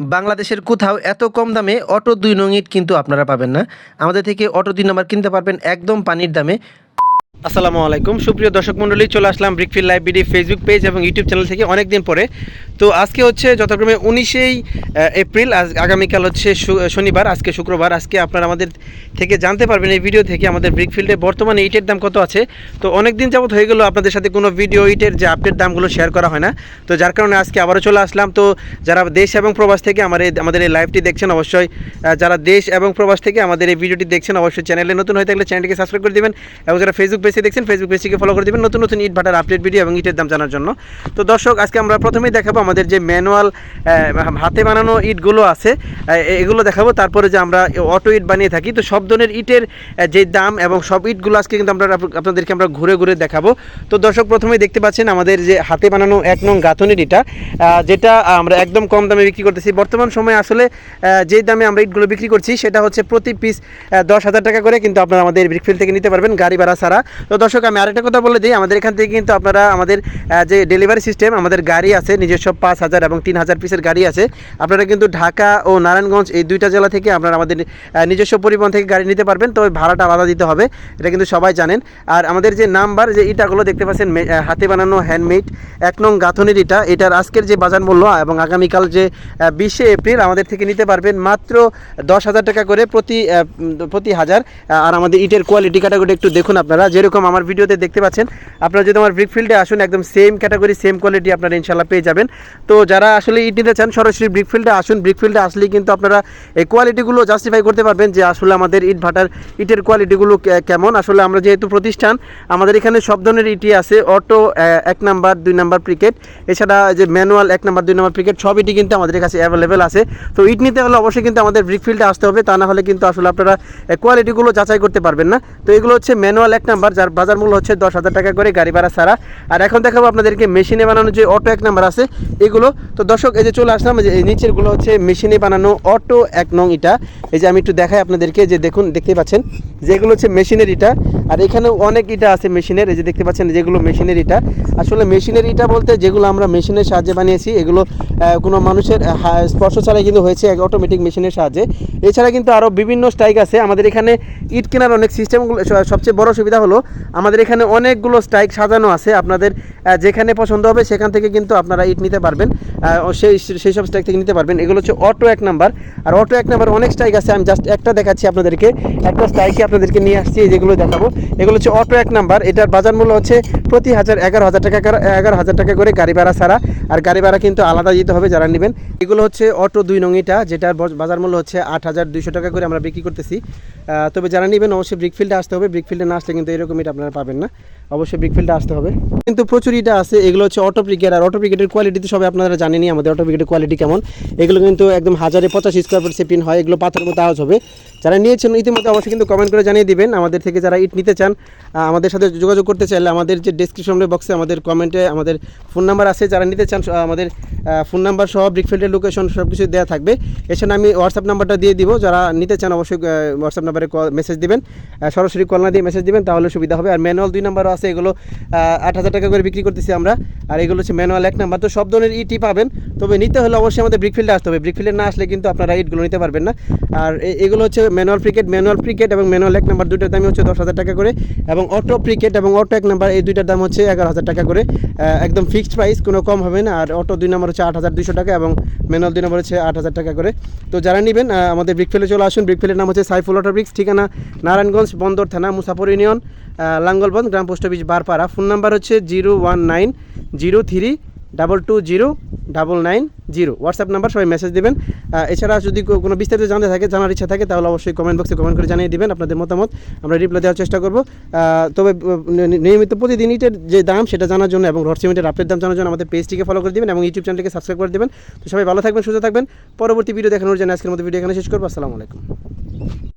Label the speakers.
Speaker 1: বাংলাদেশের কোথাও এত কম দামে অটো দুই নং ইট কিন্তু আপনারা পাবেন না। আমাদের থেকে অটো দুই নম্বর কিনতে পারবেন একদম পানির দামে। আসসালামু আলাইকুম। সুপ্রিয় দর্শক মণ্ডলী, চলে আসলাম ব্রিকফিল লাইব্রেরি ফেসবুক পেজ এবং ইউটিউব চ্যানেল থেকে অনেকদিন পরে। তো আজকে হচ্ছে যথাক্রমে উনিশেই এপ্রিল, আজ আগামীকাল হচ্ছে শনিবার, আজকে শুক্রবার। আজকে আপনারা আমাদের থেকে জানতে পারবেন এই ভিডিও থেকে আমাদের ব্রিকফিল্ডে বর্তমানে ইটের দাম কত আছে। তো অনেক দিন যাবত হয়ে গেলো আপনাদের সাথে কোনো ভিডিও ইটের যে আপডেট দামগুলো শেয়ার করা হয় না। তো যার কারণে আজকে আবারও চলে আসলাম। তো যারা দেশ এবং প্রবাস থেকে আমার আমাদের এই লাইভটি দেখছেন অবশ্যই যারা দেশ এবং প্রবাস থেকে আমাদের এই ভিডিওটি দেখছেন অবশ্যই চ্যানেলে নতুন হয়ে থাকলে চ্যানেলটিকে সাবস্ক্রাইব করে দিবেন এবং যারা ফেসবুক পেজে দেখছেন ফেসবুক পেজটিকে ফলো করে দিবেন নতুন নতুন ইট ভাটার আপডেট ভিডিও এবং ইটের দাম জানার জন্য। তো দর্শক, আজকে আমরা প্রথমেই দেখাবো আমাদের যে ম্যানুয়াল হাতে বানানো ইটগুলো আছে এগুলো দেখাবো। তারপরে যে আমরা অটো ইট বানিয়ে থাকি। তো সব ধরনের ইটের যে দাম এবং সব ইটগুলো আজকে কিন্তু আমরা আপ- আপনাদেরকে আমরা ঘুরে ঘুরে দেখাবো। তো দর্শক, প্রথমেই দেখতে পাচ্ছেন আমাদের যে হাতে বানানো এক নং গাঁথনির ইটা যেটা আমরা একদম কম দামে বিক্রি করতেছি। বর্তমান সময়ে আসলে যেই দামে আমরা ইটগুলো বিক্রি করছি, সেটা হচ্ছে প্রতি পিস দশ হাজার টাকা করে কিন্তু আপনারা আমাদের ব্রিকফিল থেকে নিতে পারবেন গাড়ি ভাড়া ছাড়া। তো দর্শক, আমি আরেকটা কথা বলে দিই, আমাদের এখান থেকে কিন্তু আপনারা আমাদের যে ডেলিভারি সিস্টেম, আমাদের গাড়ি আছে, নিজস্ব পাঁচ হাজার এবং তিন হাজার পিসের গাড়ি আছে। আপনারা কিন্তু ঢাকা ও নারায়ণগঞ্জ এই দুইটা জেলা থেকে আপনারা আমাদের নিজস্ব পরিবহন থেকে গাড়ি নিতে পারবেন। তবে ভাড়াটা আলাদা দিতে হবে, এটা কিন্তু সবাই জানেন। আর আমাদের যে নাম্বার, যে ইটাগুলো দেখতে পাচ্ছেন হাতে বানানো হ্যান্ডমেড এক নং গাঁথনির ইটা, এটার আজকের যে বাজার মূল্য এবং আগামীকাল যে বিশে এপ্রিল আমাদের থেকে নিতে পারবেন মাত্র দশ হাজার টাকা করে প্রতি প্রতি হাজার। আর আমাদের ইটের কোয়ালিটি ক্যাটাগরি একটু দেখুন আপনারা। যেরকম আমার ভিডিওতে দেখতে পাচ্ছেন, আপনারা যদি আমার ব্রিকফিল্ডে আসুন, একদম সেম ক্যাটাগরি সেম কোয়ালিটি আপনারা ইনশাল্লাহ পেয়ে যাবেন। তো যারা আসলে ইট নিতে চান, সরাসরি ব্রিকফিল্ডে আসুন। ব্রিকফিল্ডে আসলেই কিন্তু আপনারা এই কোয়ালিটিগুলো জাস্টিফাই করতে পারবেন যে আসলে আমাদের ইট ভাটার, ইটের কোয়ালিটিগুলো কেমন। আসলে আমরা যেহেতু প্রতিষ্ঠান, আমাদের এখানে সব ধরনের ইটি আছে। অটো এক নাম্বার, দুই নাম্বার ক্রিকেট এছাড়া যে ম্যানুয়াল এক নাম্বার, দুই নাম্বার ক্রিকেট সব ইটি কিন্তু আমাদের কাছে অ্যাভেলেবেল আছে। তো ইট নিতে হলে অবশ্যই কিন্তু আমাদের ব্রিকফিল্ডে আসতে হবে। তা না হলে কিন্তু আসলে আপনারা কোয়ালিটিগুলো যাচাই করতে পারবেন না। তো এগুলো হচ্ছে ম্যানুয়াল এক নাম্বার, যার বাজার মূল্য হচ্ছে দশ হাজার টাকা করে গাড়ি ভাড়া ছাড়া। আর এখন দেখাবো আপনাদেরকে মেশিনে বানানো যে অটো এক নাম্বার আছে এগুলো। তো দর্শক, এই যে চলে আসলাম যে এই নিচেরগুলো হচ্ছে মেশিনে বানানো অটো এক নং ইটা। এই যে আমি একটু দেখাই আপনাদেরকে, যে দেখুন দেখতে পাচ্ছেন, যে এগুলো হচ্ছে মেশিনের ইটা। আর এখানেও অনেক ইটা আছে মেশিনের, এই যে দেখতে পাচ্ছেন যেগুলো মেশিনের ইটা। আসলে মেশিনের ইটা বলতে যেগুলো আমরা মেশিনের সাহায্যে বানিয়েছি, এগুলো কোনো মানুষের স্পর্শ ছাড়াই কিন্তু হয়েছে এক অটোমেটিক মেশিনের সাহায্যে। এছাড়া কিন্তু আরও বিভিন্ন স্ট্রাইক আছে। আমাদের এখানে ইট কেনার অনেক সিস্টেমগুলো সবচেয়ে বড় সুবিধা হলো, আমাদের এখানে অনেকগুলো স্ট্রাইক সাজানো আছে। আপনাদের যেখানে পছন্দ হবে, সেখান থেকে কিন্তু আপনারা ইট নিতে পারবেন সেই সেই সব স্ট্রাইক থেকে নিতে পারবেন। এগুলো হচ্ছে অটো এক নাম্বার আর অটো এক নাম্বার অনেক স্ট্রাইক আছে, আমি জাস্ট একটা দেখাচ্ছি আপনাদেরকে। একটা স্ট্রাইকে আপনাদেরকে নিয়ে আসছি যেগুলো দেখাবো। এগুলো হচ্ছে অটো এক নাম্বার এটার বাজার মূল্য হচ্ছে প্রতি হাজার এগারো হাজার টাকা এগারো হাজার টাকা করে গাড়ি ভাড়া ছাড়া। আর গাড়ি ভাড়া কিন্তু আলাদা দিতে হবে যারা নেবেন। এগুলো হচ্ছে অটো দুই নঙিটা যেটার বজ- বাজার মূল্য হচ্ছে আট হাজার দুইশো টাকা করে আমরা বিক্রি করতেছি। তবে যারা নেবেন অবশ্যই ব্রিকফিল্ডে আসতে হবে। ব্রিকফিল্ডে না আসলে কিন্তু এরকম এটা আপনারা পাবেন না। অবশ্যই ব্রিকফিল্ডে আসতে হবে। কিন্তু প্রচুর ইটা আছে, এগুলো হচ্ছে অটো ব্রিকেট আর অটো ব্রিকেটের কোয়ালিটি তো সবাই আপনারা জানেনই, আমাদের অটো ব্রিকেটের কোয়ালিটি কেমন। এগুলো কিন্তু একদম হাজারে পঁচাশ স্কোয়ার ফুট সেপিন হয়, এগুলো পাথর মতো আওয়াজ হবে। যারা নিয়েছেন ইতিমধ্যে অবশ্যই কিন্তু কমেন্ট করে জানিয়ে দিবেন, আমাদের থেকে যারা ইট নিতে চান আমাদের সাথে যোগাযোগ করতে চাইলে আমাদের যে ডেসক্রিপশন বক্সে আমাদের কমেন্টে আমাদের ফোন নাম্বার আছে। যারা নিতে চান আমাদের ফোন নাম্বার সহ ব্রিকফিল্ডের লোকেশন সব কিছু দেওয়া থাকবে। এছাড়া আমি হোয়াটসঅ্যাপ নাম্বারটা দিয়ে দিব, যারা নিতে চান অবশ্যই হোয়াটসঅ্যাপ নাম্বারে মেসেজ দিবেন। সরাসরি কল না দিয়ে মেসেজ দিবেন, তাহলে সুবিধা হবে। আর ম্যানুয়াল দুই নাম্বারও আছে, এগুলো আট হাজার টাকা করে বিক্রি করতেছি আমরা। আর এগুলো হচ্ছে ম্যানুয়াল এক নাম্বার। তো সব ধরনের ইটি পাবেন। তবে নিতে হলে অবশ্যই আমাদের ব্রিকফিল্ডে আসতে হবে। ব্রিকফিল্ডে না আসলে কিন্তু আপনারা ইটগুলো নিতে পারবেন না। আর এগুলো হচ্ছে ম্যানুয়াল ক্রিকেট ম্যানুয়াল ক্রিকেট এবং ম্যানুয়াল এক নাম্বার। দুইটার দামই হচ্ছে দশ হাজার টাকা করে। এবং অটো ক্রিকেট এবং অটো এক নাম্বার, এই দুইটার দাম হচ্ছে এগারো হাজার টাকা করে। একদম ফিক্সড প্রাইস কোনো কম হবে না। আর অটো দুই নাম্বার হচ্ছে আট হাজার দুইশো টাকা এবং ম্যানুয়াল দুই নাম্বার হচ্ছে আট হাজার টাকা করে। তো যারা নেবেন আমাদের ব্রিকফিল্ডে চলে আসুন। ব্রিকফিল্ডের নাম হচ্ছে সাইফুল অটো ব্রিক্স ঠিকানা নারায়ণগঞ্জ, বন্দর থানা, মুসাফর ইউনিয়ন। আহ, লাঙ্গলবন্দ গ্রাম post office Barpara. Phone number হচ্ছে zero one nine zero three double two zero double nine zero. WhatsApp number সবাই মেসেজ দেবেন। এছাড়া যদি কোনো বিস্তারিত জানতে থাকে জানার ইচ্ছা থাকে তাহলে অবশ্যই কমেন্ট বক্সে কমেন্ট করে জানিয়ে দিবেন আপনাদের মতামত আমরা রিপ্লাই দেওয়ার চেষ্টা করব। তবে নিয়মিত প্রতিদিন ইটের যে দাম সেটা জানার জন্য এবং রড সিমেন্টের আপডেট দাম জানার জন্য আমাদের পেজটিকে ফলো করে দিবেন এবং ইউটিউব চ্যানেলকে সাবস্ক্রাইব করে দিবেন। তো সবাই ভালো থাকবেন সুস্থ থাকবেন। পরবর্তী ভিডিও দেখানোর জন্য আজকের মতো ভিডিও এখানে শেষ করব। আসসালামু আলাইকুম।